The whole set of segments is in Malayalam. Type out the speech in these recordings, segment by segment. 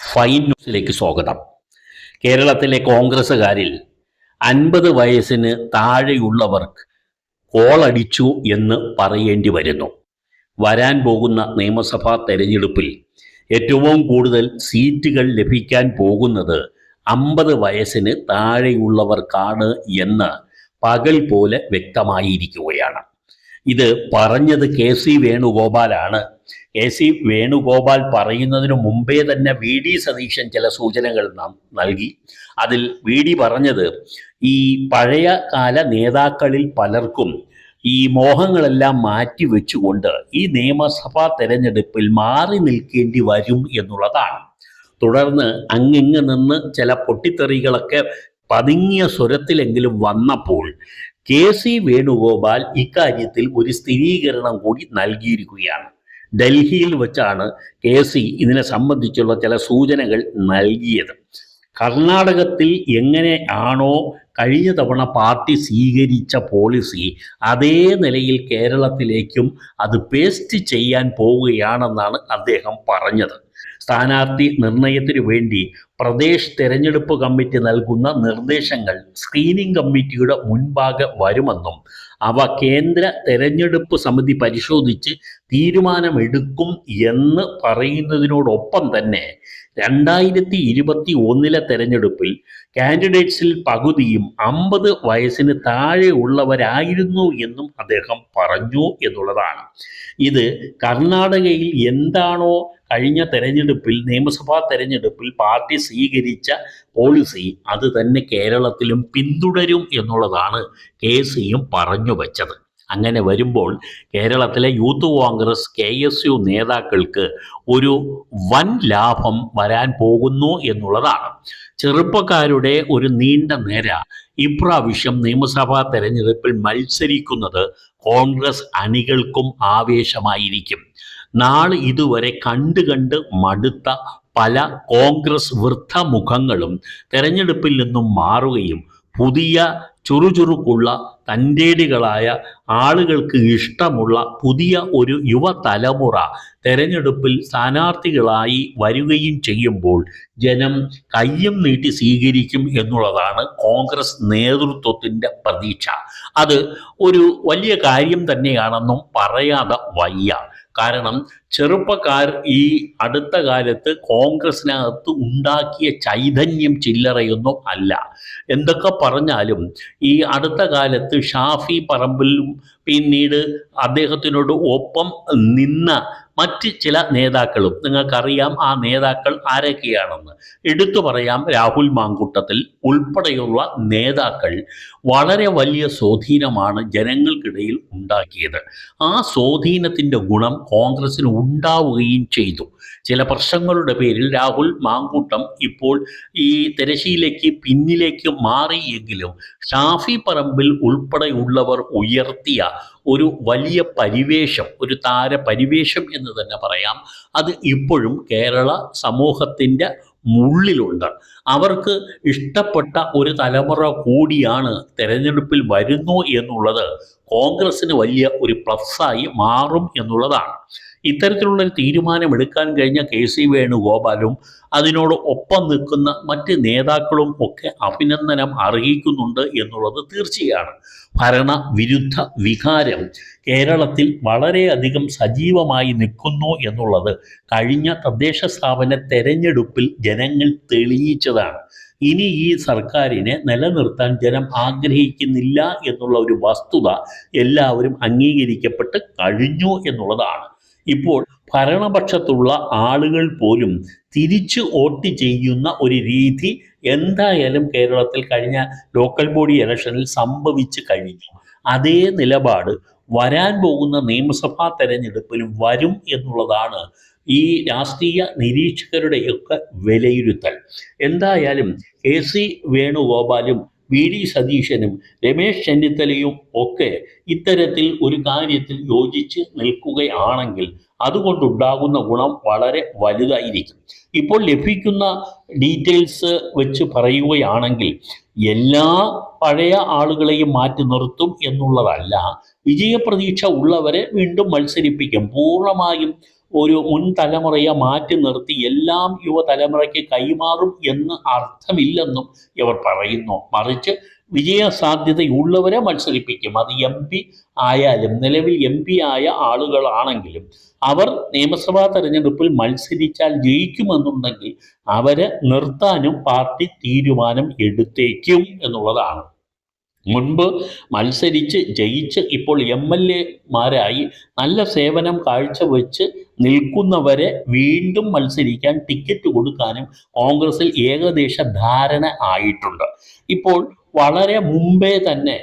ഫൈൻ ന്യൂസിലേക്ക് സ്വാഗതം. കേരളത്തിലെ കോൺഗ്രസ്സുകാരിൽ അൻപത് വയസ്സിന് താഴെയുള്ളവർക്ക് കോളടിച്ചു എന്ന് പറയേണ്ടി വരുന്നു. വരാൻ പോകുന്ന നിയമസഭാ തെരഞ്ഞെടുപ്പിൽ ഏറ്റവും കൂടുതൽ സീറ്റുകൾ ലഭിക്കാൻ പോകുന്നത് അമ്പത് വയസ്സിന് താഴെയുള്ളവർക്കാണ് എന്ന് പകൽ പോലെ വ്യക്തമായിരിക്കുകയാണ്. ഇത് പറഞ്ഞത് കെ സി വേണുഗോപാലാണ്. കെ സി വേണുഗോപാൽ പറയുന്നതിന് മുമ്പേ തന്നെ വി ഡി സതീശൻ ചില സൂചനകൾ നൽകി. അതിൽ വി ഡി പറഞ്ഞത് ഈ പഴയ കാല നേതാക്കളിൽ പലർക്കും ഈ മോഹങ്ങളെല്ലാം മാറ്റി വെച്ചുകൊണ്ട് ഈ നിയമസഭാ തെരഞ്ഞെടുപ്പിൽ മാറി നിൽക്കേണ്ടി വരും എന്നുള്ളതാണ്. തുടർന്ന് അങ്ങിങ്ങ് നിന്ന് ചില പൊട്ടിത്തെറികളൊക്കെ പതുങ്ങിയ സ്വരത്തിലെങ്കിലും വന്നപ്പോൾ കെ സി വേണുഗോപാൽ ഇക്കാര്യത്തിൽ ഒരു സ്ഥിരീകരണം കൂടി നൽകിയിരിക്കുകയാണ്. ഡൽഹിയിൽ വെച്ചാണ് കെ സി ഇതിനെ സംബന്ധിച്ചുള്ള ചില സൂചനകൾ നൽകിയത്. കർണാടകത്തിൽ എങ്ങനെയാണോ കഴിഞ്ഞ തവണ പാർട്ടി സ്വീകരിച്ച പോളിസി അതേ നിലയിൽ കേരളത്തിലേക്കും അത് പേസ്റ്റ് ചെയ്യാൻ പോവുകയാണെന്നാണ് അദ്ദേഹം പറഞ്ഞത്. സ്ഥാനാർത്ഥി നിർണയത്തിനു വേണ്ടി പ്രദേശ് തെരഞ്ഞെടുപ്പ് കമ്മിറ്റി നൽകുന്ന നിർദ്ദേശങ്ങൾ സ്ക്രീനിംഗ് കമ്മിറ്റിയുടെ മുൻപാകെ വരുമെന്നും അവ കേന്ദ്ര തെരഞ്ഞെടുപ്പ് സമിതി പരിശോധിച്ച് തീരുമാനമെടുക്കും എന്ന് പറയുന്നതിനോടൊപ്പം തന്നെ രണ്ടായിരത്തി ഇരുപത്തി ഒന്നിലെ തെരഞ്ഞെടുപ്പിൽ കാൻഡിഡേറ്റ്സിൽ പകുതിയും അമ്പത് വയസ്സിന് താഴെ ഉള്ളവരായിരുന്നു എന്നും അദ്ദേഹം പറഞ്ഞു എന്നുള്ളതാണ്. ഇത് കർണാടകയിൽ എന്താണോ കഴിഞ്ഞ തെരഞ്ഞെടുപ്പിൽ നിയമസഭാ തെരഞ്ഞെടുപ്പിൽ പാർട്ടി സ്വീകരിച്ച പോളിസി അത് തന്നെ കേരളത്തിലും പിന്തുടരും എന്നുള്ളതാണ് കെ സിയും പറഞ്ഞു വച്ചത്. അങ്ങനെ വരുമ്പോൾ കേരളത്തിലെ youth Congress K S U നേതാക്കൾക്ക് ഒരു വൻ ലാഭം വരാൻ പോകുന്നു എന്നുള്ളതാണ്. ചെറുപ്പക്കാരുടെ ഒരു നീണ്ട നേര ഇപ്രാവശ്യം നിയമസഭാ തെരഞ്ഞെടുപ്പിൽ മത്സരിക്കുന്നത് കോൺഗ്രസ് അണികൾക്കും ആവേശമായിരിക്കും. നാളെ ഇതുവരെ കണ്ട് കണ്ട് മടുത്ത പല കോൺഗ്രസ് വൃദ്ധമുഖങ്ങളും തെരഞ്ഞെടുപ്പിൽ നിന്നും മാറുകയും പുതിയ ചുറുചുറുക്കുള്ള തന്റേടികളായ ആളുകൾക്ക് ഇഷ്ടമുള്ള പുതിയ ഒരു യുവതലമുറ തെരഞ്ഞെടുപ്പിൽ സ്ഥാനാർത്ഥികളായി വരികയും ചെയ്യുമ്പോൾ ജനം കയ്യും നീട്ടി സ്വീകരിക്കും എന്നുള്ളതാണ് കോൺഗ്രസ് നേതൃത്വത്തിന്റെ പ്രതീക്ഷ. അത് ഒരു വലിയ കാര്യം തന്നെയാണെന്നും പറയാതെ വയ്യ. കാരണം ചെറുപ്പക്കാർ ഈ അടുത്ത കാലത്ത് കോൺഗ്രസിനകത്ത് ഉണ്ടാക്കിയ ചൈതന്യം ചില്ലറയൊന്നും അല്ല. എന്തൊക്കെ പറഞ്ഞാലും ഈ അടുത്ത കാലത്ത് ഷാഫി പറമ്പിലും പിന്നീട് അദ്ദേഹത്തിനോട് ഒപ്പം നിന്ന മറ്റ് ചില നേതാക്കളും നിങ്ങൾക്കറിയാം ആ നേതാക്കൾ ആരൊക്കെയാണെന്ന്. എടുത്തു പറയാം രാഹുൽ മാങ്കൂട്ടത്തിൽ ഉൾപ്പെടെയുള്ള നേതാക്കൾ വളരെ വലിയ സ്വാധീനമാണ് ജനങ്ങൾക്കിടയിൽ ഉണ്ടാക്കിയത്. ആ സ്വാധീനത്തിന്റെ ഗുണം കോൺഗ്രസ്സിന് ഉണ്ടാവുകയും ചെയ്തു. ചില പ്രശ്നങ്ങളുടെ പേരിൽ രാഹുൽ മാങ്കൂട്ടം ഇപ്പോൾ ഈ തിരശ്ശീലേക്ക് പിന്നിലേക്ക് മാറിയെങ്കിലും ഷാഫി പറമ്പിൽ ഉൾപ്പെടെയുള്ളവർ ഉയർത്തിയ ഒരു വലിയ പരിവേഷം ഒരു താര പരിവേഷം എന്ന് തന്നെ പറയാം. അത് ഇപ്പോഴും കേരള സമൂഹത്തിന്റെ മുള്ളിലുണ്ട്. അവർക്ക് ഇഷ്ടപ്പെട്ട ഒരു തലമുറ കൂടിയാണ് തെരഞ്ഞെടുപ്പിൽ വരുന്നു എന്നുള്ളത് കോൺഗ്രസ്സിന് വലിയ ഒരു ആയി മാറും എന്നുള്ളതാണ്. ഇത്തരത്തിലുള്ള തീരുമാനമെടുക്കാൻ കഴിഞ്ഞ കെ സി വേണുഗോപാലും അതിനോട് ഒപ്പം നിൽക്കുന്ന മറ്റ് നേതാക്കളും ഒക്കെ അഭിനന്ദനം അർഹിക്കുന്നുണ്ട് എന്നുള്ളത് തീർച്ചയാണ്. ഭരണവിരുദ്ധ വികാരം കേരളത്തിൽ വളരെയധികം സജീവമായി നിൽക്കുന്നു എന്നുള്ളത് കഴിഞ്ഞ തദ്ദേശ സ്ഥാപന തെരഞ്ഞെടുപ്പിൽ ജനങ്ങൾ തെളിയിച്ചതാണ്. ഇനി ഈ സർക്കാരിനെ നിലനിർത്താൻ ജനം ആഗ്രഹിക്കുന്നില്ല എന്നുള്ള ഒരു വസ്തുത എല്ലാവരും അംഗീകരിക്കപ്പെട്ട് കഴിഞ്ഞു എന്നുള്ളതാണ്. ഇപ്പോൾ ഭരണപക്ഷത്തുള്ള ആളുകൾ പോലും തിരിച്ച് വോട്ട് ചെയ്യുന്ന ഒരു രീതി എന്തായാലും കേരളത്തിൽ കഴിഞ്ഞ ലോക്കൽ ബോഡി ഇലക്ഷനിൽ സംഭവിച്ചു കഴിഞ്ഞു. അതേ നിലപാട് വരാൻ പോകുന്ന നിയമസഭാ തെരഞ്ഞെടുപ്പിലും വരും എന്നുള്ളതാണ് ഈ രാഷ്ട്രീയ നിരീക്ഷകരുടെയൊക്കെ വിലയിരുത്തൽ. എന്തായാലും എ സി വേണുഗോപാലും വി. ഡി. സതീശനും രമേശ് ചെന്നിത്തലയും ഒക്കെ ഇത്തരത്തിൽ ഒരു കാര്യത്തിൽ യോജിച്ച് നിൽക്കുകയാണെങ്കിൽ അതുകൊണ്ടുണ്ടാകുന്ന ഗുണം വളരെ വലുതായിരിക്കും. ഇപ്പോൾ ലഭിക്കുന്ന ഡീറ്റെയിൽസ് വെച്ച് പറയുകയാണെങ്കിൽ എല്ലാ പഴയ ആളുകളെയും മാറ്റി നിർത്തും എന്നുള്ളതല്ല. വിജയപ്രതീക്ഷ ഉള്ളവരെ വീണ്ടും മത്സരിപ്പിക്കും. പൂർണമായും ഒരു മുൻ തലമുറയെ മാറ്റി നിർത്തി എല്ലാം യുവതലമുറയ്ക്ക് കൈമാറും എന്ന് അർത്ഥമില്ലെന്നും ഇവർ പറയുന്നു. മറിച്ച് വിജയ സാധ്യതയുള്ളവരെ മത്സരിപ്പിക്കും. അത് എം പി ആയാലും നിലവിൽ എം പി ആയ ആളുകളാണെങ്കിലും അവർ നിയമസഭാ തെരഞ്ഞെടുപ്പിൽ മത്സരിച്ചാൽ ജയിക്കുമെന്നുണ്ടെങ്കിൽ അവരെ നിർത്താനും പാർട്ടി തീരുമാനം എടുത്തേക്കും എന്നുള്ളതാണ്. മുൻപ് മത്സരിച്ച് ജയിച്ച് ഇപ്പോൾ എം എൽ എമാരായി നല്ല സേവനം കാഴ്ചവെച്ച് നിൽക്കുന്നവരെ വീണ്ടും മത്സരിക്കാൻ ടിക്കറ്റ് കൊടുക്കാനും കോൺഗ്രസിൽ ഏകദേശ ധാരണ ആയിട്ടുണ്ട്. ഇപ്പോൾ വളരെ മുമ്പേ തന്നെ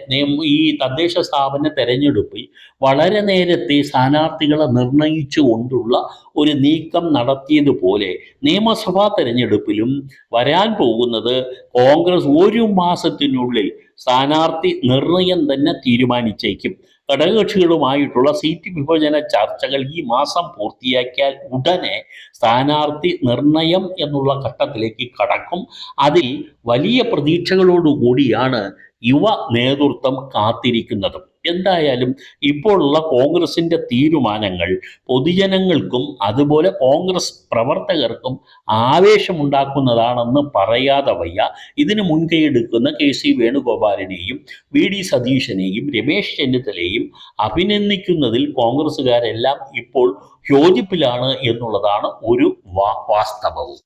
ഈ തദ്ദേശ സ്ഥാപന തെരഞ്ഞെടുപ്പിൽ വളരെ നേരത്തെ സ്ഥാനാർത്ഥികളെ നിർണയിച്ചു കൊണ്ടുള്ള ഒരു നീക്കം നടത്തിയതുപോലെ നിയമസഭാ തെരഞ്ഞെടുപ്പിലും വരാൻ പോകുന്നത് കോൺഗ്രസ് ഒരു മാസത്തിനുള്ളിൽ സ്ഥാനാർത്ഥി നിർണയം തന്നെ തീരുമാനിച്ചേക്കും. ഘടകകക്ഷികളുമായിട്ടുള്ള സീറ്റ് വിഭജന ചർച്ചകൾ ഈ മാസം പൂർത്തിയാക്കിയാൽ ഉടനെ സ്ഥാനാർത്ഥി നിർണയം എന്നുള്ള ഘട്ടത്തിലേക്ക് കടക്കും. അതിൽ വലിയ പ്രതീക്ഷകളോടുകൂടിയാണ് യുവ നേതൃത്വം കാത്തിരിക്കുന്നത്. എന്തായാലും ഇപ്പോഴുള്ള കോൺഗ്രസിന്റെ തീരുമാനങ്ങൾ പൊതുജനങ്ങൾക്കും അതുപോലെ കോൺഗ്രസ് പ്രവർത്തകർക്കും ആവേശമുണ്ടാക്കുന്നതാണെന്ന് പറയാതെ വയ്യ. ഇതിന് മുൻകൈയെടുക്കുന്ന കെ സി വേണുഗോപാലിനെയും വി ഡി സതീശനെയും രമേശ് ചെന്നിത്തലയും അഭിനന്ദിക്കുന്നതിൽ കോൺഗ്രസ്സുകാരെല്ലാം ഇപ്പോൾ യോജിപ്പിലാണ് എന്നുള്ളതാണ് ഒരു വാസ്തവവും